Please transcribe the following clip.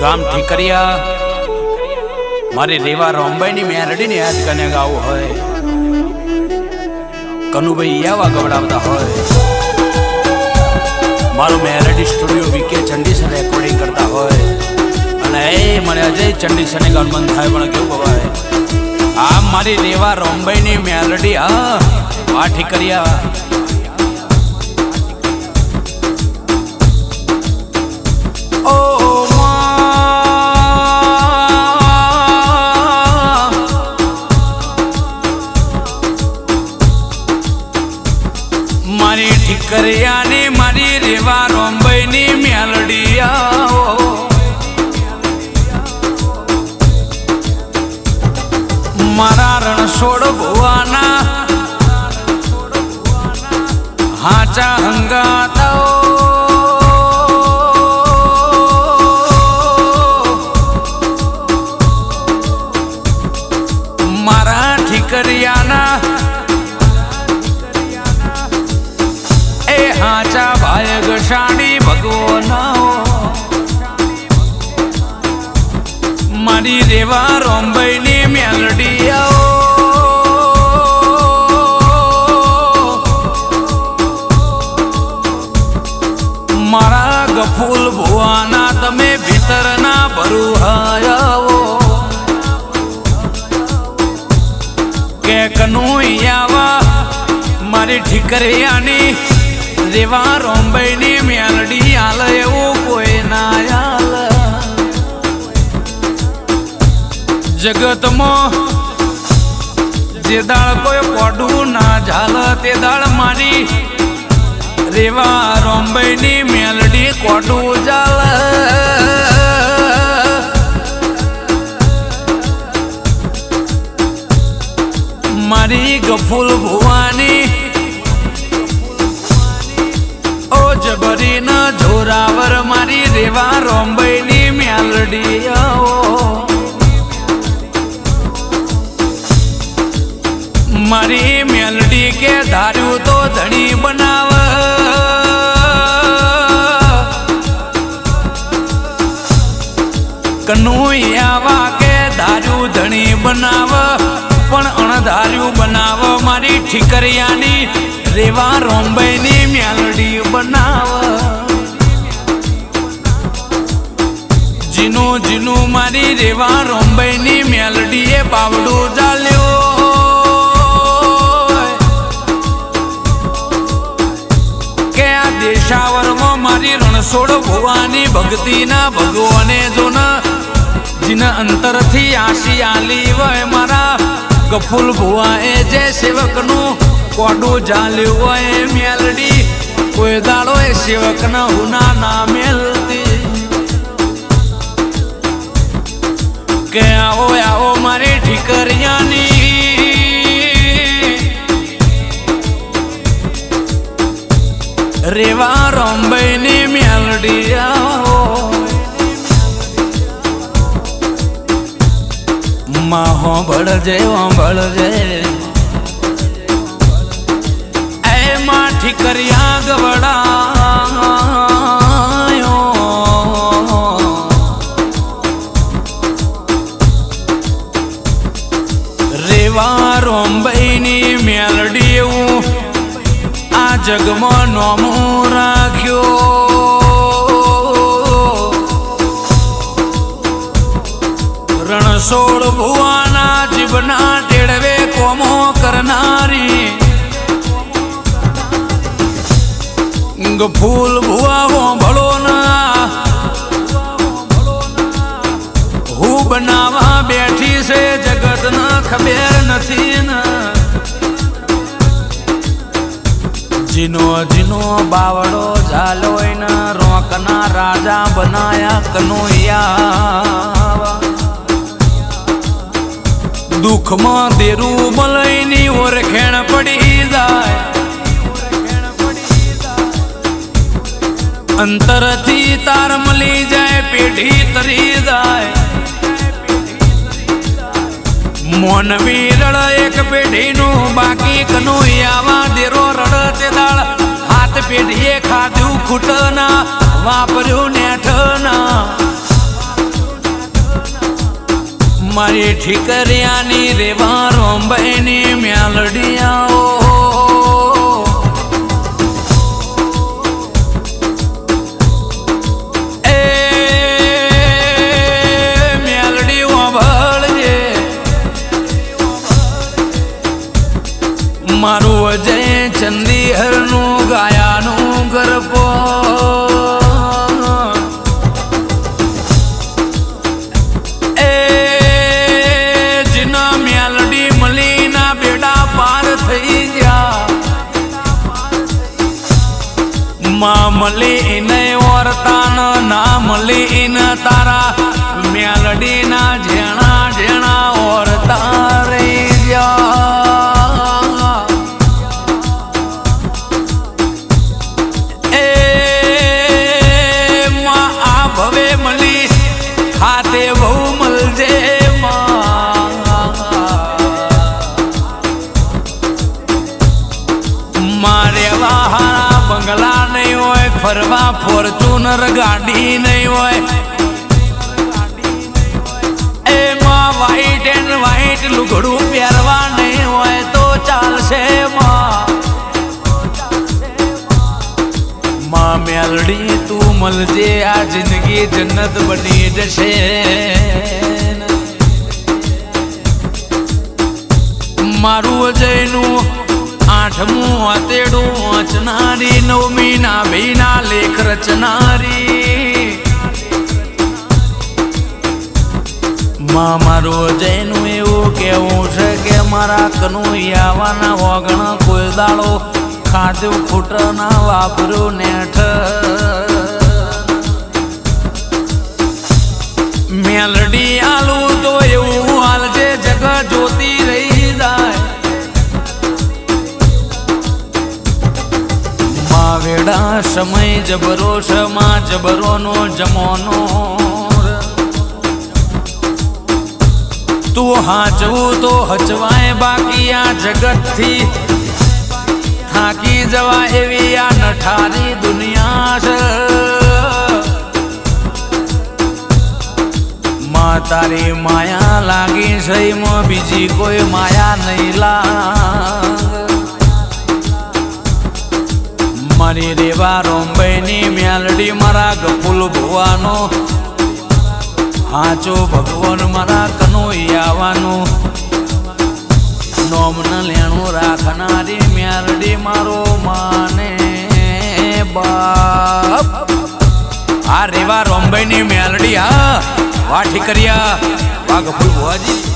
ગામ ઠીકરિયા મારી રેવા રોંબાઈની મેરડીને યાદ કને ગાવું હોય. કનુભાઈ એવા ગવડાવતા હોય. મારું મેરડી સ્ટુડિયો વીકે ચંડીસર રેકોર્ડિંગ કરતા હોય. અને એ મને અજય ચંડીસરને ગાવાનું મન થાય પણ કેવું હોય આ મારી રેવા રોંબાઈની મેલડી હા આ ઠીકરિયા હાચા હંગાતાઓ મારા ઠીકરિયાના એ હાચા ભાઈ ગશાણી ભગવાનાઓ મારી રેવા રોંબઈની ભુવાના તમે ભીતરના ભરુહાયાઓ કે કનુયાવા મારી ઠીકરિયાની રેવા રોંબઈની મેલડી આલ એવું કોઈ ના આલ જગતમાં જે દાળ કોઈ પડું ના ઝાલ, તે દાળ મારી રેવા રોમ્બઈની મેલડી કોડું જાલ. મારી ગફુલ ભુવાની, ઓ જબરી ના જોરાવર, મારી રેવા રોમ્બઈની મેલડી મારી મેલડી કે ધાર્યું તો ધણી બનાવ. કનુયાવા કે ધાર્યું ધણી બનાવ, પણ અણધાર્યું બનાવ, મારી ઠીકરિયાની રેવા રોંબઈની મેલડી બનાવ. જીનું જીનું મારી રેવા રોંબઈની મેલડીએ બાવડું ચાલ્યો કે આ મારી રણછોડ ભુવાની ભક્તિના ભગવાને જોન જીન અંતરથી આશી આલી હોય મારા. ગફુલ ભુવાએ જે સેવકનું કોડું જાલ્યું હોય મેલડી. કોઈ દાડો એ સેવકના હુના ના મેલતી. કે આવો આવો મારી ઠીકરિયાની. રેવા રોંબઈની મેલડી આવો. માં હોંભળજે હોંભળજે એ માઠી કર્યા ગવડા રેવા રોંબઈની મેલડી એવું આ જગમાં નોમો રાખ્યો. રણછોડ ભુવાના જીવના ટેડવે કોમો કરનારી. ફૂલ ભુવા હો ભળો ના. હું બનાવા બેઠી છે જગત ના ખબર નથી જીનો જીનો બાવડો ઝાલો ને રોકના રાજા બનાયા કનોયા. દુઃખમાં દેરું મલઈની ઓરખેણ પડી જાય. અંતરથી તાર મળી જાય, પેઢી તરી જાય. મોનવી વિરળ એક પેઢીનું, બાકી કનું આવા દેરો રડ તે દાળ. હાથ પેઢીએ ખાધું ખૂટના, વાપર્યું નેઠના. મારી ઠીકરિયાની રેવા રોંબાઈની મ્યાલડિયાઓ. એ મ્યાલડી વાંભળજે મારું અજય ચંદી હરનું ગાયાનું ગરપો ના મલી ફરવા ફોર્ચ્યુનર ગાડી નહીં હોય. એમાં વ્હાઈટ એન્ડ વ્હાઈટ લુગડું પહેરવા નહીં હોય તો ચાલશે માં મેલડી, તું મળજે, આ જિંદગી જન્નત બની જશે. મારું અજયનું આઠમું આતેડું વચનારી નવમી ના બેના લેખ રચનારી. માં મારું અજયનું એવું કેવું છે કે મારા કનુયાવાના વગણ કોઈ દાડો ખાધું ખૂટ ના વાપર્યું નેઠ. મેલડી આલું સમય જબરો છે માં જબરોનો, જમોનો. તું હાચવું તો હચવાય બાકી આ જગતથી. થાકી જવા એવી આ નઠારી દુનિયા છે. માં માયા લાગી સહીમાં બીજી કોઈ માયા નહીં લાગ મારી રેવા રોંબાઈની મ્યાલડી મારા ગફુલ ભુવાનો. હાચો ભગવાન મારા કનોયાવાનું નોમ ન લેણું રાખનારી મ્યાલડી મારો માને બાપ. આ રેવા રોંબાઈની મ્યાલડી, હા, વાઠી કર્યા. વાઘ ફૂલ ભુવાજી.